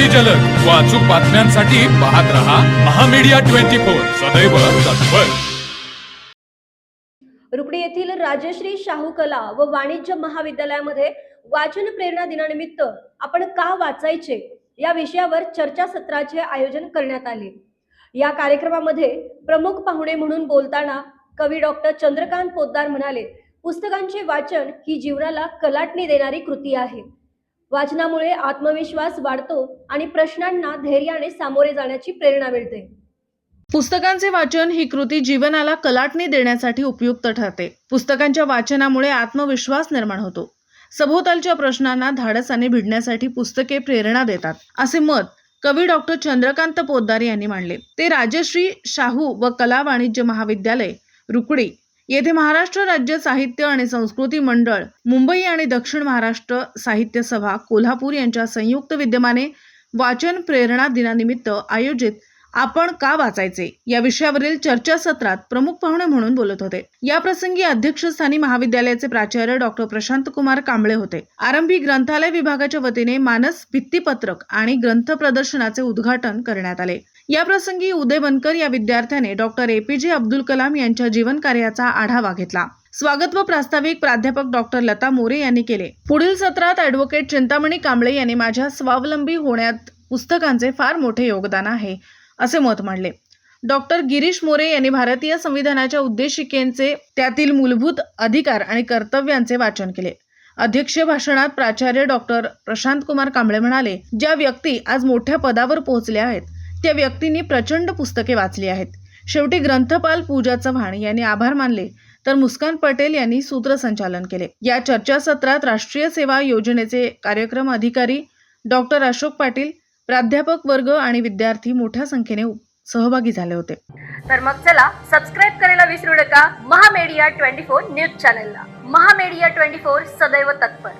अगदी जलद. व अचूक बातम्यांसाठी पाहत रहा महामीडिया ट्वेंटी फोर. सदैव तत्पर. रुकडी येथील राजश्री शाहू कला व वाणिज्य महाविद्यालयामध्ये वाचन प्रेरणा दिनानिमित्त आपण का वाचायचे या विषयावर चर्चासत्राचे आयोजन करण्यात आले. या कार्यक्रमामध्ये प्रमुख पाहुणे म्हणून बोलताना कवी डॉक्टर चंद्रकांत पोद्दार म्हणाले पुस्तकांचे वाचन ही जीवनाला कलाटणी देणारी कृती आहे. वाचनामुळे आत्मविश्वास वाढतो आणि प्रश्नांना धैर्याने सामोरे जाण्याची प्रेरणा मिळते. पुस्तकांचे वाचन ही कृती जीवनाला कलाटणी देण्यासाठी उपयुक्त ठरते. पुस्तकांच्या वाचनामुळे आत्मविश्वास निर्माण होतो. सभोवतालच्या प्रश्नांना धाडसाने भिडण्यासाठी पुस्तके प्रेरणा देतात. असे मत कवी डॉक्टर चंद्रकांत पोद्दार यांनी मांडले. ते राजश्री शाहू व कला वाणिज्य महाविद्यालय रुकडी. येथे महाराष्ट्र राज्य साहित्य आणि संस्कृती मंडळ मुंबई आणि दक्षिण महाराष्ट्र साहित्य सभा कोल्हापूर यांच्या संयुक्त विद्यमाने वाचन प्रेरणा दिनानिमित्त आयोजित आपण का वाचायचे? या विषयावरील चर्चासत्रात प्रमुख पाहुणे म्हणून बोलत होते. या प्रसंगी अध्यक्षस्थानी महाविद्यालयाचे प्राचार्य डॉक्टर प्रशांत कुमार कांबळे होते. आरंभी ग्रंथालय विभागाच्या वतीने मानस भित्तीपत्रक आणि ग्रंथ प्रदर्शनाचे उद्घाटन करण्यात आले. या प्रसंगी उदय बनकर या विद्यार्थ्याने डॉक्टर एपीजे अब्दुल कलाम यांच्या जीवन कार्याचा आढावा घेतला. स्वागत व प्रास्ताविक प्राध्यापक डॉक्टर लता मोरे यांनी केले. पुढील सत्रात ॲडव्होकेट चिंतामणी कांबळे यांनी माझ्या स्वावलंबी होण्यात पुस्तकांचे फार मोठे योगदान आहे. असे मत मांडले. डॉक्टर गिरीश मोरे यांनी भारतीय संविधानाच्या उद्देशिकेंचे त्यातील मूलभूत अधिकार आणि कर्तव्यांचे वाचन केले. अध्यक्षीय भाषणात प्राचार्य डॉक्टर प्रशांत कुमार कांबळे म्हणाले ज्या व्यक्ती आज मोठ्या पदावर पोहोचल्या आहेत त्या व्यक्तींनी प्रचंड पुस्तके वाचली आहेत. शेवटी ग्रंथपाल पूजा चव्हाण यांनी आभार मानले तर मुस्कान पटेल यांनी सूत्रसंचालन केले. या चर्चासत्रात राष्ट्रीय सेवा योजनेचे कार्यक्रम अधिकारी डॉक्टर अशोक पाटील प्राध्यापक वर्ग आणि विद्यार्थी मोठ्या संख्येने सहभागी झाले होते. तर मग चला सबस्क्राईब करायला विसरू नका. महामेडिया ट्वेंटी फोर न्यूज चॅनलला. महामेडिया ट्वेंटी फोर सदैव तत्पर.